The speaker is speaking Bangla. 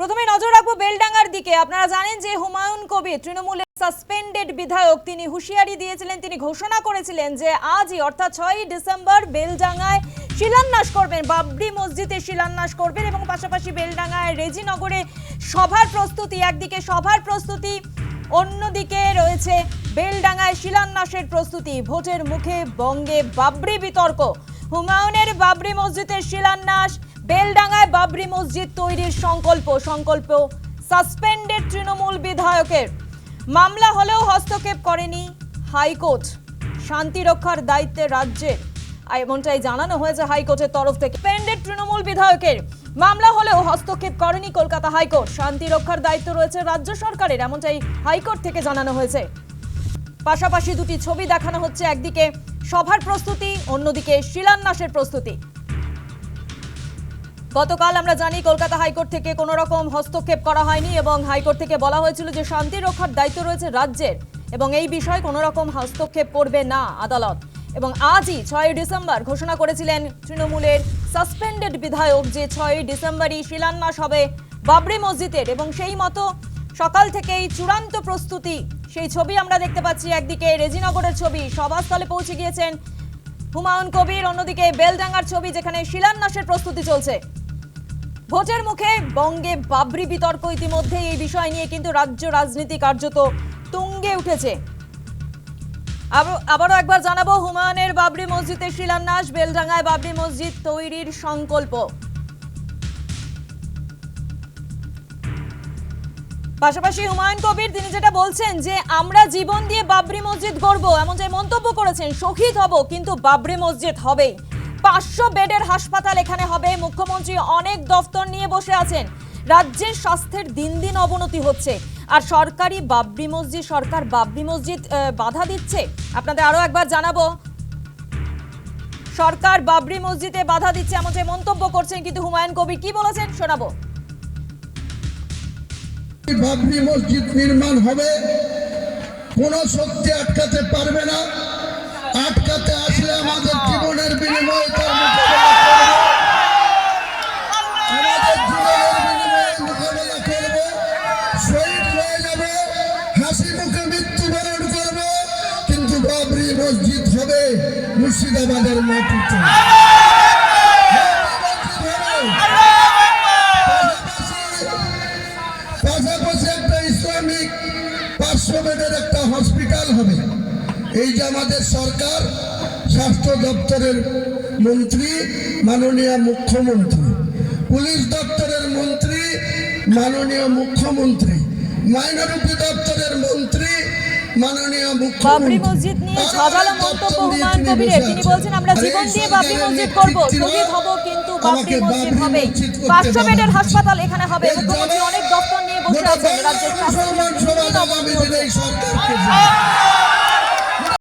প্রথমে নজর রাখব বেলডাঙ্গার দিকে। আপনারা জানেন যে হুমায়ুন কবির, তৃণমূলের সাসপেন্ডেড বিধায়ক, তিনি হুঁশিয়ারি দিয়েছিলেন, তিনি ঘোষণা করেছিলেন যে আজই, অর্থাৎ ছয়ই ডিসেম্বর, বেলডাঙ্গায় শিলান্যাস করবেন, বাবরি মসজিদে শিলান্যাস করবেন এবং পাশাপাশি বেলডাঙ্গায় রেজিনগরে সভার প্রস্তুতি, একদিকে সভার প্রস্তুতি, অন্যদিকে রয়েছে বেলডাঙ্গায় শিলান্যাসের প্রস্তুতি। ভোটের মুখে বঙ্গে বাবরি বিতর্ক। হুমায়ুনের বাবরি মসজিদের শিলান্যাস, বেলডাঙ্গায় বাবরি মসজিদ তৈরির সংকল্প সংকল্প সাসপেন্ডেড তৃণমূল বিধায়কের। মামলা হলেও হস্তক্ষেপ করেনি হাইকোর্ট। শান্তি রক্ষার দায়িত্বে রাজ্যের এমনটাই জানানো হয়েছে হাইকোর্টের তরফ থেকে। সাসপেন্ডেড তৃণমূল বিধায়কের মামলা হলেও হস্তক্ষেপ করেনি কলকাতা হাইকোর্ট। শান্তি রক্ষার দায়িত্ব রয়েছে রাজ্য সরকারের, এমনটাই হাইকোর্ট থেকে জানানো হয়েছে। পাশাপাশি দুটি ছবি দেখানো হচ্ছে, একদিকে সভার প্রস্তুতি, অন্যদিকে শিলান্যাসের প্রস্তুতি। গতকাল আমরা জানি কলকাতা হাইকোর্ট থেকে কোনো রকম হস্তক্ষেপ করা হয়নি এবং হাইকোর্ট থেকে বলা হয়েছিল যে শান্তি রক্ষার দায়িত্ব রয়েছে রাজ্যের এবং এই বিষয়ে কোনো রকম হস্তক্ষেপ করবে না আদালত। এবং আজই ছয় ডিসেম্বর ঘোষণা করেছিলেন তৃণমূলের সাসপেন্ডেড বিধায়ক যে ছয় ডিসেম্বরই শিলান্যাস হবে বাবরি মসজিদের এবং সেই মতো সকাল থেকেই চূড়ান্ত প্রস্তুতি সেই ছবি আমরা দেখতে পাচ্ছি একদিকে রেজিনগরের ছবি, সভাস্থলে পৌঁছে গিয়েছেন হুমায়ুন কবির, অন্যদিকে বেলডাঙ্গার ছবি যেখানে শিলান্যাসের প্রস্তুতি চলছে। ভোটের মুখে বঙ্গে বাবরি বিতর্ক ইতিমধ্যে এই বিষয় নিয়ে কিন্তু রাজ্য রাজনীতি কার্যত তুঙ্গে উঠেছে। আবার- আবারও একবার জানাব, হুমায়ুনের বাবরি মসজিদের শিলান্যাস, বেলডাঙ্গায় বাবরি মসজিদ তৈরির সংকল্প। পাশাপাশি হুমায়ুন কবির, তিনি যেটা বলছেন যে আমরা জীবন দিয়ে বাবরি মসজিদ গড়ব, এমন যে মন্তব্য করেছেন, শহীদ হব, কিন্তু বাবরি মসজিদ হবেই। পাঁচশো বেডের হাসপাতাল এখানে হবে, মুখ্যমন্ত্রী অনেক দফতর নিয়ে বসে আছেন। রাজ্যের স্বাস্থ্যের দিন দিন অবনতি হচ্ছে। আর সরকারি বাবরি মসজিদ, সরকার বাবরি মসজিদ বাধা দিচ্ছে? আপনাদের আরও একবার জানাব। সরকার বাবরি মসজিদে বাধা দিচ্ছে, এমন যে মন্তব্য করছেন, কিন্তু হুমায়ুন কবির কি বলেছেন, শোনাবো। বাবরি মসজিদ নির্মাণ হবে। কোন শক্তি আটকাতে পারবে না। আটকাতে আসলে আমাদের জীবনের বিনিময়ে শহীদ হয়ে যাবে কিন্তু মসজিদ হবে মুর্শিদাবাদের মাটিতে। পাঁচশো বেডের একটা হসপিটাল হবে। এই যে আমাদের সরকার স্বাস্থ্য দপ্তরের মন্ত্রী মাননীয় মুখ্যমন্ত্রী পুলিশ দপ্তরের মন্ত্রী মাননীয় মুখ্যমন্ত্রী মাইনরিটি দপ্তরের মন্ত্রী মাননীয় বাবরি মুখ্যমন্ত্রী। মসজিদ নিয়ে ঝাঁঝালো মন্তব্য হুমায়ুন তিনি কবিরের। তিনি বলছেন আমরা জীবন দিয়ে বাবরি মসজিদ করব শহীদ হব কিন্তু বাবরি মসজিদ হবে পাঁচশো বেডের হাসপাতাল এখানে হবে। মুখ্যমন্ত্রী অনেক দপ্তর নিয়ে বসে আছেন রাজ্যের স্বাস্থ্য আগামী দিনে এই সরকারকে।